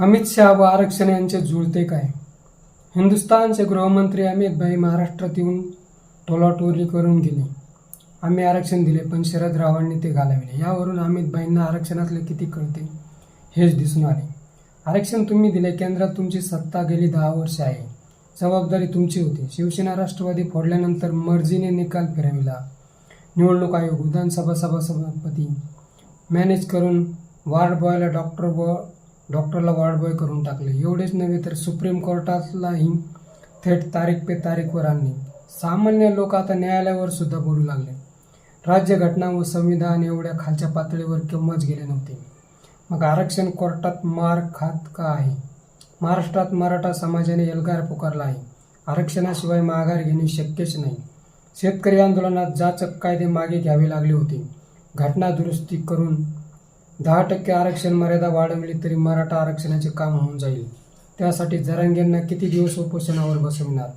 अमित शहा व आरक्षण यांचे जुळते काय? हिंदुस्थानचे गृहमंत्री अमित भाई महाराष्ट्रात येऊन टोलाटोली करून गेले. आम्ही आरक्षण दिले पण शरद रावांनी ते घालविले. यावरून अमित भाईंना आरक्षणातले किती कळते? हेच दिसून आले. आरक्षण तुम्ही दिले केंद्रात तुमची सत्ता गेली दहा वर्ष आहे. जबाबदारी तुमची होती. शिवसेना राष्ट्रवादी फोडल्यानंतर मर्जीने निकाल फिरविला. निवडणूक आयोग विधानसभा सभा सभापती मॅनेज करून वार्ड बॉयला डॉक्टर व डॉक्टरला वार्ड बॉय करून टाकले. एवढेच नव्हे तर सुप्रीम कोर्टातलाही थेट तारीख पे तारीखवर आणली. सामान्य लोक आता न्यायालयावर सुद्धा बोलू लागले. राज्यघटना व संविधान एवढ्या खालच्या पातळीवर केव्हाच गेले नव्हते. मग आरक्षण कोर्टात मार खात का आहे? महाराष्ट्रात मराठा समाजाने एल्गार पुकारला आहे. आरक्षणाशिवाय माघार घेणे शक्यच नाही. शेतकरी आंदोलनात जाचक कायदे मागे घ्यावे लागले होते. घटना दुरुस्ती करून दहा टक्के आरक्षण मर्यादा वाढवली तरी मराठा आरक्षणाचे काम होऊन जाईल. त्यासाठी जरांगेंना किती दिवस उपोषणावर बसविणार?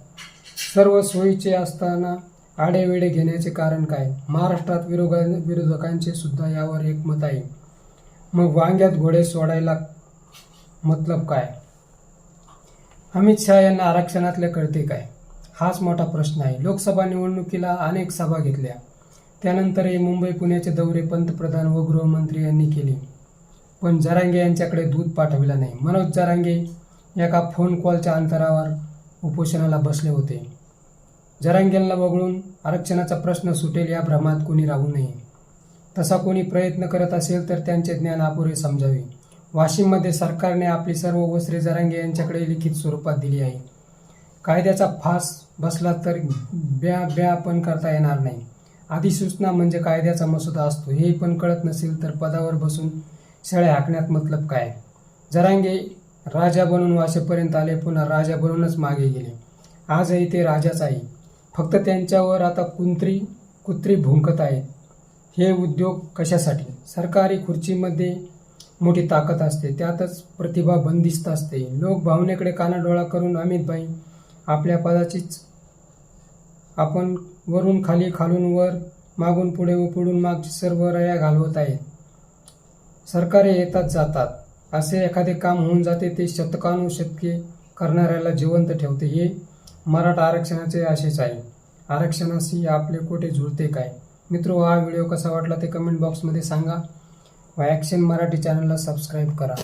सर्व सोयीचे असताना आडेवेडे घेण्याचे कारण काय? महाराष्ट्रात विरोधा विरोधकांचे सुद्धा यावर एकमत आहे. मग वांग्यात घोडे सोडायला मतलब काय? अमित शहा यांना आरक्षणातले कळते काय? हाच मोठा प्रश्न आहे. लोकसभा निवडणुकीला अनेक सभा घेतल्या. त्यानंतरही मुंबई पुण्याचे दौरे पंतप्रधान व गृहमंत्री यांनी केले. पण जरांगे यांच्याकडे दूध पाठविला नाही. मनोज जरांगे एका फोन कॉलच्या अंतरावर उपोषणाला बसले होते. जरांगेंना वगळून आरक्षणाचा प्रश्न सुटेल या भ्रमात कोणी राहू नये. तसा कोणी प्रयत्न करत असेल तर त्यांचे ज्ञान अपुरे समजावे. वाशिममध्ये सरकारने आपली सर्व वस्त्रे जरांगे यांच्याकडे लिखित स्वरूपात दिली आहे. कायद्याचा फास बसला तर ब्या ब्या पण करता येणार नाही. अधिसूचना म्हणजे कायद्याचा मसुदा असतो. हे पण कळत नसेल तर पदावर बसून शेळ्या हाकण्यात मतलब काय? जरांगे राजा बनून वाशेपर्यंत आले पुन्हा राजा बनूनच मागे गेले. आजही ते राजाच आहे फक्त त्यांच्यावर आता कुंत्री कुत्री भुंकत आहेत हे उद्योग कशासाठी? सरकारी खुर्चीमध्ये मोठी ताकद असते. त्यातच प्रतिभा बंदिस्त असते. लोक भावनेकडे कानाडोळा करून अमितभाई आपल्या पदाचीच आपण वरून खाली खालून वर मागून पुढे व पुढून मागची सर्व रया घालवत आहे. सरकारे येतात जातात. असे एखादे काम होऊन जाते ते शतकानुशतके करणाऱ्याला जिवंत ठेवते. हे मराठा आरक्षणाचे आशेच आहे. आरक्षणाशी आपले कोठे झुळते काय? मित्रो हा व्हिडिओ कसा वाटला ते कमेंट बॉक्समध्ये सांगा. व ॲक्शन मराठी चॅनलला सबस्क्राईब करा.